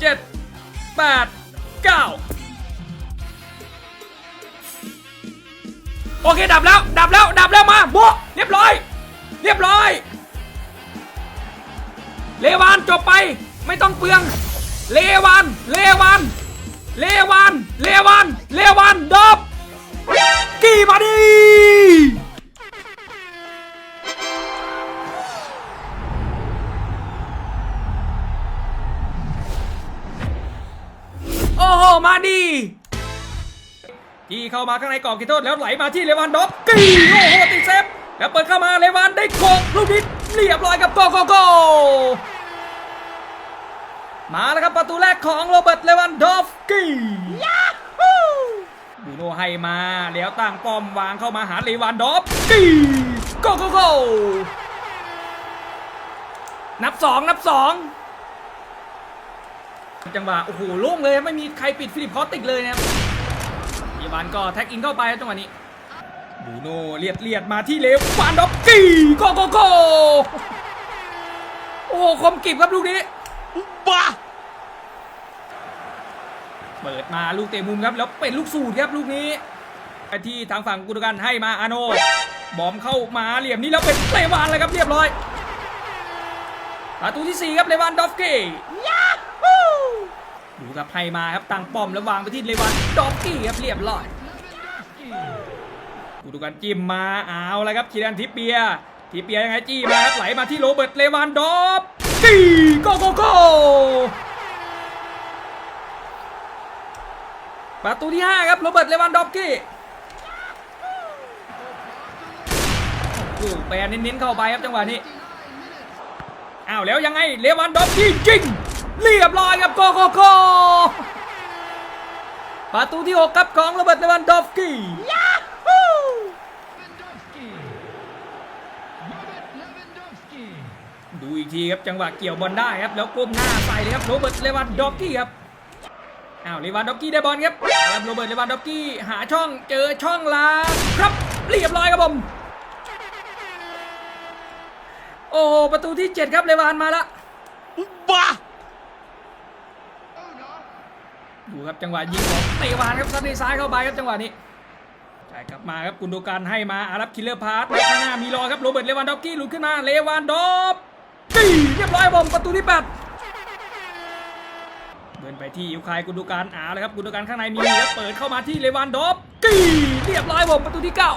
เจ็ดแปดเก้าโอเค ดับแล้ว ดับแล้ว ดับแล้วมาโบะเรียบร้อย เรียบร้อย เลวานจบไป ไม่ต้องเปลือง เลวาน เลวาน เลวาน เลวาน เลวานดอบกี่มาดี ที่เข้ามาข้างในกรอบกิโทษแล้วไหลมาที่เลวันดอฟกี้โอ้โหติดเซฟแล้วเปิดเข้ามาเลวันได้โขกลูกนี้เรียบร้อยกับโกโกโกมาแล้วครับประตูแรกของโรเบิร์ตเลวันดอฟกี้ยาฮูบูโนให้มาแล้วตั้งป้อมวางเข้ามาหาเลวันดอฟกี้โกโกโกนับสองนับสองจังหวะโอ้โหโล่งเลยไม่มีใครปิดฟิลิปคอสติกเลยนะครับเยาวานก็แท็กอินเข้าไปครับจังหวะนี้บูโน่เลียดเลียดมาที่เลวฟานดอกกี้โกโกโกโอ้โหคมกริบครับลูกนี้บ้าเปิดมาลูกเตะมุมครับ แล้วเป็นลูกสูตรครับลูกนี้ไปที่ทางฝั่งกุนกันให้มาอาโนบอมเข้ามาเหลี่ยมนี้แล้วเป็นเลวานเลยครับเรียบร้อยประตูที่สี่ครับเลวานดอฟกี้ดู ครับให้มาครับตั้งป้อมแล้ววางไปที่เลวานดอฟกี้ครับเรียบร้อยกุนกันจิ้มมาเอาแล้วครับคีรันทิปเปีย ทิปเปียยังไงจี้มาครับไหลมาที่โรเบิร์ตเลวานดอฟกี้โกโกโกประตูที่ 5 ครับโรเบิร์ตเลวันดอฟกี้ลูกแปรเน้นๆเข้าไปครับจังหวะนี้อ้าวแล้วยังไงเลวันดอฟกี้จริง เรียบร้อยครับโกโกโกประตูที่ 6 ครับของโรเบิร์ตเลวันดอฟกี้ดูอีกทีครับจังหวะเกี่ยวบอลได้ครับแล้วก้มหน้าใส่เลยครับโรเบิร์ตเลวันดอฟกี้ครับอ้าวเลวานด็อกกี้ได้บอลครับครับโรเบิร์ตเลวานด็อกกี้หาช่องเจอช่องลาครับเรียบร้อยครับผมโอ้โหประตูที่ 7 ครับเลวานมาละบ้า ดูครับจังหวะยิงของเลวานครับซัดในซ้ายเข้าไปครับจังหวะนี้จ่ายกลับมาครับกุนโดการให้มาอารับคิลเลอร์พาร์ทข้างหน้ามีรอครับโรเบิร์ตเลวานด็อกกี้หลุดขึ้นมาเลวานด็อกกี้เรียบร้อยบผมประตูที่แปดเดินไปที่ยูคายกุนโดการอาแล้วครับกุนโดการข้างในมีแล้วเปิดเข้ามาที่เลวานด็อกกี้เรียบร้อยผมประตูที่เก้า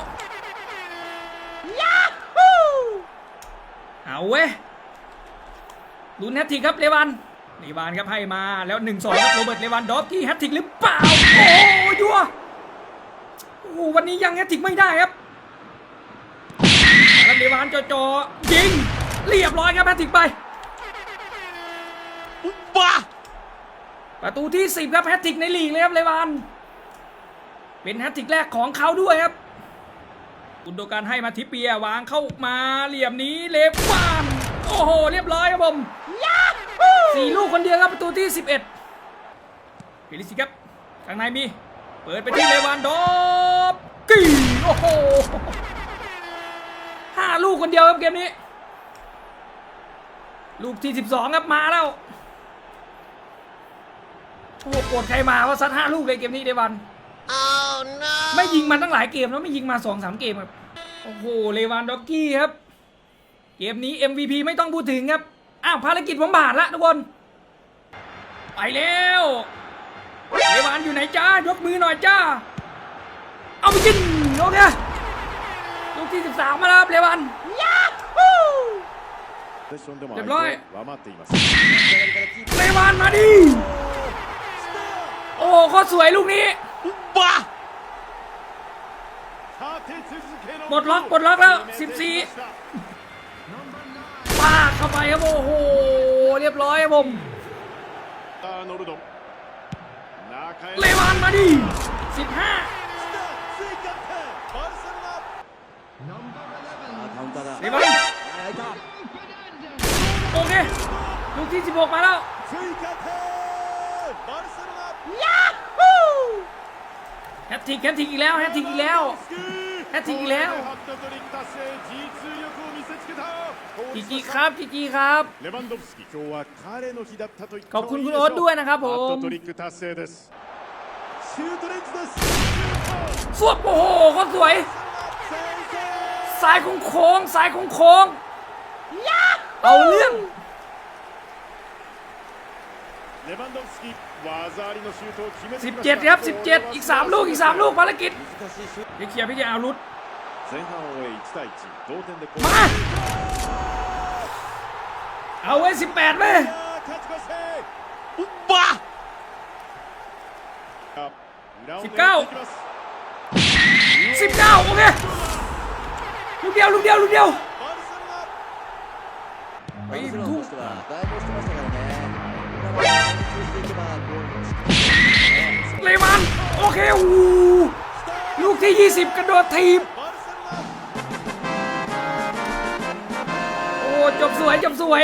เอาเว้ยลุ้นแฮตทริกครับเลวัน เลวันครับให้มาแล้ว1นสองครับโรเบิร์ตเลวันดอฟกี้แฮตทริกหรือเปล่า โอ้ยัวโอ้วันนี้ยังแฮตทริกไม่ได้ครับแล้วเลวันจ่อๆยิงเรียบร้อยครับแฮตทริกไปบ้าประตูที่ 10 ครับแฮตทริกในลีกเลยครับเลวันเป็นแฮตทริกแรกของเขาด้วยครับกุนโดการให้มาทิปเปียวางเข้ามาเหลี่ยมนี้เลฟวาน โอ้โห เรียบร้อยครับผม สี่ลูกคนเดียวครับประตูที่ 11เปริสิครับข้างในมี เปิดไปที่เลวานดอฟกี้โอ้โหห้าลูกคนเดียวครับเกมนี้ ลูกที่ 12 ครับมาแล้วโอ้โหโกรธใครมาว่าซัดห้าลูกเลยเกมนี้เดวัน oh no ไม่ยิงมันตั้งหลายเกมแล้วไม่ยิงมาสองสามเกมครับ โอ้โห เลวานด็อกกี้ครับ เกมนี้ MVP ไม่ต้องพูดถึงครับ อ้าวภารกิจผมผ่านละทุกคน ไปแล้วเอวานอยู่ไหนจ้ายกมือหน่อยจ้า เอาไปกินโอเคลูกที่ 13 มาแล้วเลวันยาฮูเรียบร้อยเลวันมาดิโอ้โคสวยลูกนี้บ้าหมดล็อกหมดล็อกแล้ว 14 เข้าไปครับโอ้โหเรียบร้อยครับผมเลวานมาดี15เลวานโอเคลูกที่ 16 มาแล้วยาฮูแฮตทิกแฮตทิกอีกแล้วแฮตทิกอีกแล้วแฮตทิกอีกแล้ว จีจีครับจีจีครับ ขอบคุณคุณโอ๊ตด้วยนะครับผมสวดโอ้โหก็สวยสายของโค้งสายของโค้งเอาเรื่องสิบเจ็ดครับสิบเจ็ดอีกสามลูกอีกสามลูกภารกิจเดี๋ยเคียร์พี่เดียอารุด 前半を終え1対1同点で มา เอาไว้ 18เลย 勝ち越しバ 裏を狙っていきます 19 โอเค ลูกเดียว ลูกเดียว ลูกเดียว バルセロナไป バルセロナ ทุ่ง としてはだいぶ押してましたからね。これは集中していけばゴールもしっかりね。 เลมัน โอเคโอ้โหลูกที่ 20 กระโดดทีบ จบสวยจบสวย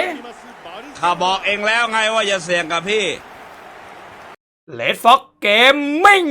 ข้าบอกเองแล้วไงว่าอย่าเสี่ยงกับพี่ เลดฟ็อกเกมมิ่ง